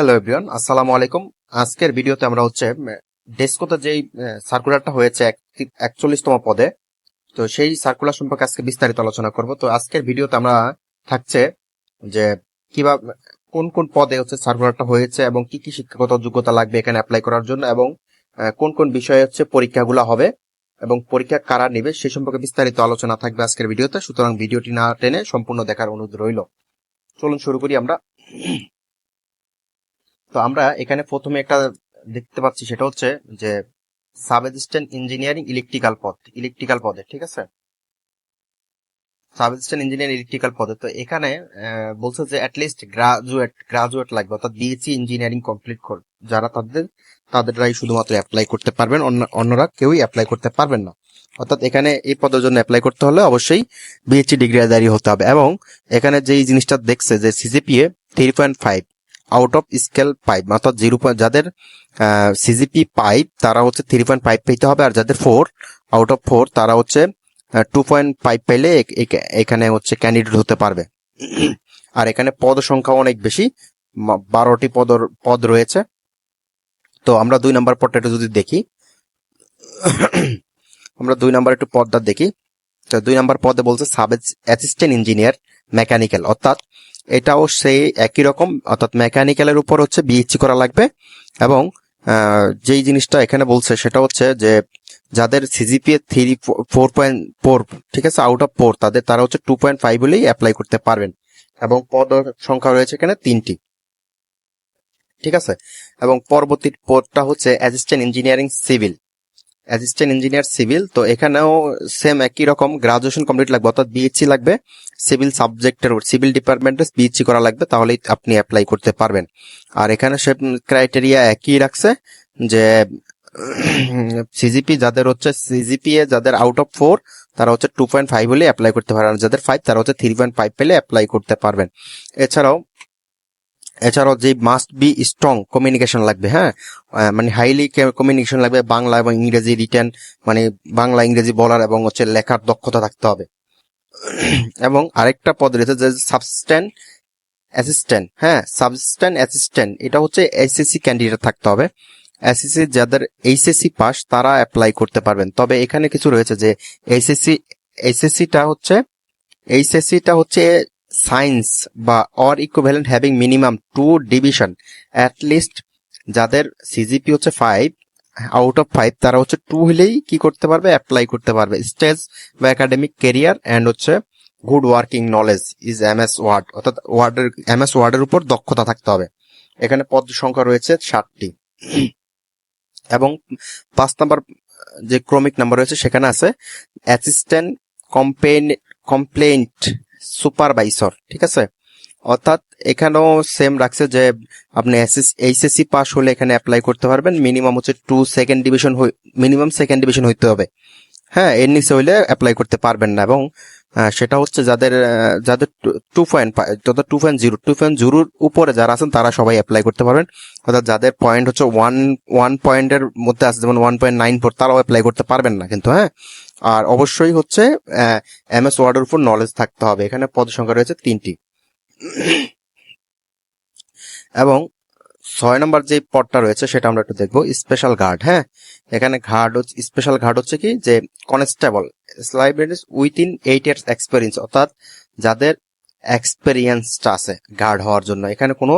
Hello everyone, আসসালামু আলাইকুম। আজকের ভিডিওতে আমরা হচ্ছে ডেস্কোতে যেই সার্কুলারটা হয়েছে একচল্লিশতম পদে, তো সেই সার্কুলার সম্পর্কে আজকে বিস্তারিত আলোচনা করব। তো আজকের ভিডিওতে আমরা থাকছে যে কীভাবে কোন কোন পদে হচ্ছে সার্কুলারটা হয়েছে এবং কি কি শিক্ষাগত যোগ্যতা লাগবে এখানে অ্যাপ্লাই করার জন্য এবং কোন কোন বিষয়ে হচ্ছে পরীক্ষাগুলো হবে এবং পরীক্ষা কারা নেবে সে সম্পর্কে বিস্তারিত আলোচনা থাকবে আজকের ভিডিওতে। সুতরাং ভিডিওটি না টেনে সম্পূর্ণ দেখার অনুরোধ রইল। চলুন শুরু করি আমরা। তো আমরা এখানে প্রথমে একটা দেখতে পাচ্ছি, সেটা হচ্ছে যে সাব অ্যাসিস্ট্যান্ট ইঞ্জিনিয়ারিং ইলেকট্রিক্যাল পদ ইলেকট্রিক্যাল পদে, ঠিক আছে? সাব অ্যাসিস্ট্যান্ট ইঞ্জিনিয়ার ইলেকট্রিক্যাল পদে, তো এখানে বলছে যে অ্যাটলিস্ট গ্রাজুয়েট গ্রাজুয়েট লাগবে, অর্থাৎ বিএসসি ইঞ্জিনিয়ারিং কমপ্লিট কর, যারা তাদের, তাদেররাই শুধুমাত্র অ্যাপ্লাই করতে পারবেন অন্যরা কেউই অ্যাপ্লাই করতে পারবেন না। অর্থাৎ এখানে এই পদের জন্য অ্যাপ্লাই করতে হলে অবশ্যই বিএসসি ডিগ্রি দাঁড়িয়ে হতে হবে এবং এখানে যেই জিনিসটা দেখছে যে CGPA three point five out of scale five অর্থাৎ জিরো পয়েন্ট যাদের সিজিপি পাইপ তারা হচ্ছে থ্রি পয়েন্ট পাইপ পেতে হবে, আর যাদের ফোর আউট অফ ফোর তারা হচ্ছে টু পয়েন্ট ফাইভ পেলে এখানে হচ্ছে ক্যান্ডিডেট হতে পারবে। আর এখানে পদ সংখ্যা অনেক বেশি বারোটি পদ পদ রয়েছে। তো আমরা দুই নম্বর পদটা একটু যদি দেখি, আমরা দুই নাম্বার একটু পদটা দেখি। তো দুই নম্বর পদে বলছে সাব অ্যাসিস্ট্যান্ট ইঞ্জিনিয়ার মেকানিক্যাল অর্থাৎ এটাও সেই একই রকম, অর্থাৎ মেকানিক্যালের উপর হচ্ছে বিএসসি করা লাগবে। এবং যেই জিনিসটা এখানে বলছে সেটা হচ্ছে যে যাদের CGPA three four point four ঠিক আছে আউট অফ ফোর তাদের তারা হচ্ছে টু পয়েন্ট ফাইভ হলেই অ্যাপ্লাই করতে পারবেন। এবং পদ সংখ্যা রয়েছে এখানে তিনটি। ঠিক আছে? এবং পরবর্তী পদটা হচ্ছে assistant engineering civil assistant engineer civil তো এখানেও সেম একই রকম গ্রাজুয়েশন কমপ্লিট লাগবে, অর্থাৎ বিএসসি লাগবে। সিভিল সাবজেক্টের সিভিল ডিপার্টমেন্টে বিএসসি করা লাগবে, তাহলেই আপনি অ্যাপ্লাই করতে পারবেন। আর এখানে সে ক্রাইটেরিয়া একই রাখছে যে সিজিপি যাদের হচ্ছে সিজিপিএ যাদের আউট অফ ফোর তারা হচ্ছে টু পয়েন্ট ফাইভ হলে অ্যাপ্লাই করতে পারবেন। যাদের ফাইভ তারা হচ্ছে থ্রি পয়েন্ট ফাইভ পেলে অ্যাপ্লাই করতে পারবেন। এছাড়াও এছাড়াও যে মাস্ট বি স্ট্রং কমিউনিকেশন লাগবে হ্যাঁ? মানে হাইলি কমিউনিকেশন লাগবে, বাংলা এবং ইংরেজি রিটেন মানে বাংলা, ইংরেজি বলার এবং হচ্ছে লেখার দক্ষতা থাকতে হবে। এবং আরেকটা পদ রয়েছে যে সাবস্ট্যান্ট অ্যাসিস্ট্যান্ট হ্যাঁ সাবস্ট্যান্ট অ্যাসিস্ট্যান্ট এটা হচ্ছে এসএসসি ক্যান্ডিডেট থাকতে হবে। এসএসসি যাদের এইচএসসি পাস তারা অ্যাপ্লাই করতে পারবেন। তবে এখানে কিছু রয়েছে যে এইচএসসি এইচএসসিটা হচ্ছে এইচএসসিটা হচ্ছে সায়েন্স বা or equivalent having minimum two division at least যাদের সিজিপি হচ্ছে ফাইভ আউট অফ ফাইভ তারা হচ্ছে টু হলেই কি করতে পারবে? অ্যাপ্লাই করতে পারবে। স্টেজ বা একাডেমিক কেরিয়ার অ্যান্ড হচ্ছে good working knowledge is M S Word অর্থাৎ ওয়ার্ডের এম এস ওয়ার্ডের উপর দক্ষতা থাকতে হবে। এখানে পদ সংখ্যা রয়েছে ষাটটি। এবং পাঁচ নাম্বার যে ক্রমিক নাম্বার রয়েছে, সেখানে আছে অ্যাসিস্ট্যান্ট কমপ্লেন কমপ্লেন্ট সুপারভাইসর ঠিক আছে? অর্থাৎ এখানেও সেম রাখছে যে আপনি এইচএসসি পাস হলে এখানে অ্যাপ্লাই করতে পারবেন। মিনিমাম হচ্ছে two second division minimum second division হইতে হবে। হ্যাঁ এর নিচে হইলে অ্যাপ্লাই করতে পারবেন না এবং সেটা হচ্ছে যাদের যাদের টু পয়েন্ট যত two point zero two point জিরোর উপরে যারা আছেন তারা সবাই অ্যাপ্লাই করতে পারবেন। অর্থাৎ যাদের পয়েন্ট হচ্ছে ওয়ান ওয়ান পয়েন্টের মধ্যে আছে, যেমন ওয়ান পয়েন্ট নাইন ফোর তারাও অ্যাপ্লাই করতে পারবেন না কিন্তু হ্যাঁ? আর অবশ্যই হচ্ছে এম এস ওয়ার্ডের উপর নলেজ থাকতে হবে। এখানে পদ সংখ্যা রয়েছে তিনটি। এবং ছয় নম্বর যে পদটা রয়েছে সেটা আমরা একটু দেখব স্পেশাল গার্ড হ্যাঁ? এখানে ঘাট হচ্ছে স্পেশাল ঘাট হচ্ছে কি? যে constable libraries within eight years experience অর্থাৎ যাদের এক্সপিরিয়েন্সটা আছে গার্ড হওয়ার জন্য। এখানে কোনো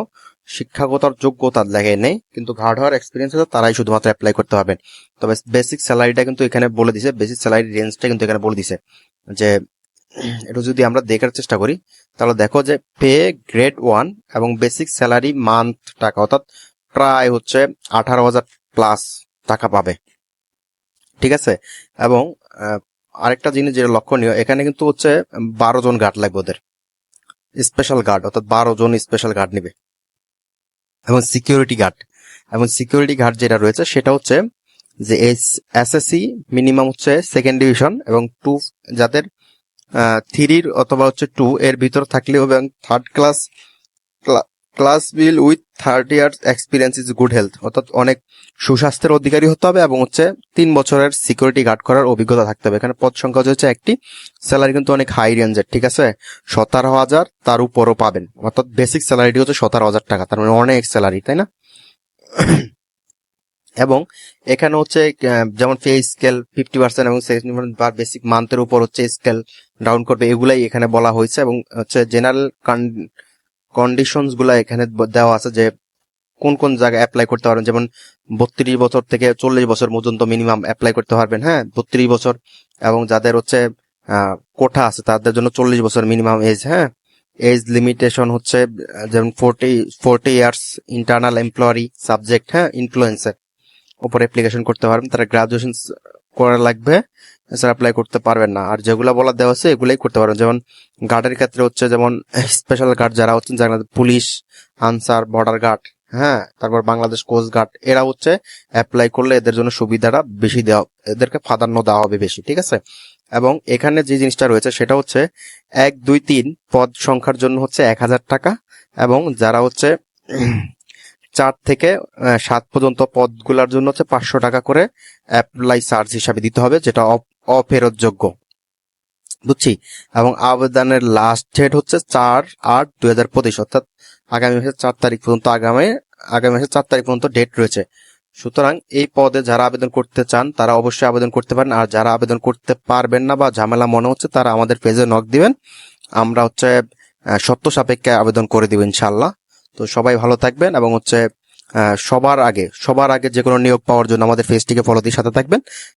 শিক্ষাগত যোগ্যতা লেগে নেই, কিন্তু গার্ড হওয়ার এক্সপিরিয়েন্স আছে, তারাই শুধুমাত্র অ্যাপ্লাই করতে পারবেন। তবে বেসিক স্যালারিটা কিন্তু এখানে বলে দিছে বেসিক স্যালারি রেঞ্জটা কিন্তু এখানে বলে দিছে, যে এটা যদি আমরা দেখার চেষ্টা করি, তাহলে দেখো যে পে গ্রেড ওয়ান এবং বেসিক স্যালারি মান্থ টাকা, অর্থাৎ প্রায় হচ্ছে আঠারো হাজার প্লাস টাকা পাবে। ঠিক আছে? এবং আরেকটা জিনিস যেটা লক্ষণীয়, এখানে কিন্তু হচ্ছে বারো জন গার্ড লাগবে ওদের। স্পেশাল গার্ড অর্থাৎ বারো জন স্পেশাল গার্ড নেবে। এবং সিকিউরিটি গার্ড এবং সিকিউরিটি গার্ড যেটা রয়েছে, সেটা হচ্ছে যে এস এসএসসি মিনিমাম হচ্ছে সেকেন্ড ডিভিশন এবং টু যাদের থ্রির অথবা হচ্ছে টু এর ভিতর থাকলেও এবং third class class bill with thirty years experience is good health অর্থাৎ অনেক সুস্বাস্থ্যের অধিকারী হতে হবে এবং হচ্ছে তিন বছরের সিকিউরিটি গার্ড করার অভিজ্ঞতা থাকতে হবে। এখানে পদ সংখ্যা হচ্ছে একটি স্যালারি কিন্তু অনেক হাই রেঞ্জের ঠিক আছে? সতেরো হাজার তার উপরও পাবেন। অর্থাৎ বেসিক স্যালারিটি হচ্ছে সতেরো হাজার টাকা, তার মানে অনেক স্যালারি তাই না? এবং এখানে হচ্ছে যেমন পে স্কেল ফিফটি পার্সেন্ট এবং বা বেসিক মান্থের উপর হচ্ছে স্কেল ডাউন করবে, এগুলাই এখানে বলা হয়েছে এবং হচ্ছে জেনারেল কন্ডিশনসগুলা এখানে দেওয়া আছে যে কোন কোন জায়গায় অ্যাপ্লাই করতে পারবেন। যেমন বত্রিশ বছর থেকে চল্লিশ বছর পর্যন্ত মিনিমাম অ্যাপ্লাই করতে পারবেন হ্যাঁ? বত্রিশ বছর এবং যাদের হচ্ছে কোঠা আছে তাদের জন্য চল্লিশ বছর মিনিমাম এজ হ্যাঁ? এজ লিমিটেশন হচ্ছে যেমন forty forty years internal employee subject হ্যাঁ? ইনফ্লুয়েন্সার উপর অ্যাপ্লিকেশন করতে পারবেন, তারা গ্রাজুয়েশন করা লাগবে এছাড়া অ্যাপ্লাই করতে পারবেন না। আর যেগুলো বলা দেওয়া আছে, এগুলাই করতে পারবেন। যেমন গার্ডের ক্ষেত্রে হচ্ছে, যেমন স্পেশাল গার্ড যারা হচ্ছেন, যারা পুলিশ, আনসার বর্ডার গার্ড হ্যাঁ তারপর বাংলাদেশ কোস্ট গার্ড এরা হচ্ছে অ্যাপ্লাই করলে এদের জন্য সুবিধাটা বেশি দেওয়া, এদেরকে প্রাধান্য দেওয়া হবে বেশি, ঠিক আছে? এবং এখানে যে জিনিসটা রয়েছে, সেটা হচ্ছে এক, দুই, তিন পদ সংখ্যার জন্য হচ্ছে এক হাজার টাকা এবং যারা হচ্ছে চার থেকে সাত পর্যন্ত পদগুলোর জন্য হচ্ছে পাঁচশো টাকা করে অ্যাপ্লাই চার্জ হিসাবে দিতে হবে, যেটা অফ- অফেরতযোগ্য। বুঝছি? এবং আবেদনের লাস্ট ডেট হচ্ছে চার আট দুই হাজার পঁচিশ, অর্থাৎ আগামী মাসের চার তারিখ পর্যন্ত আগামী আগামী মাসের চার তারিখ পর্যন্ত ডেট রয়েছে। সুতরাং এই পদে যারা আবেদন করতে চান, তারা অবশ্যই আবেদন করতে পারেন, আর যারা আবেদন করতে পারবেন না বা ঝামেলা মনে হচ্ছে, তারা আমাদের পেজে নক দিবেন। আমরা হচ্ছে সত্য সাপেক্ষে আবেদন করে দিব ইনশাল্লাহ তো সবাই ভালো থাকবেন এবং হচ্ছে সবার আগে সবার আগে যে কোনো নিয়োগ পাওয়ার জন্য আমাদের ফেসটিকে ফলো দিয়ে সাথে থাকবেন।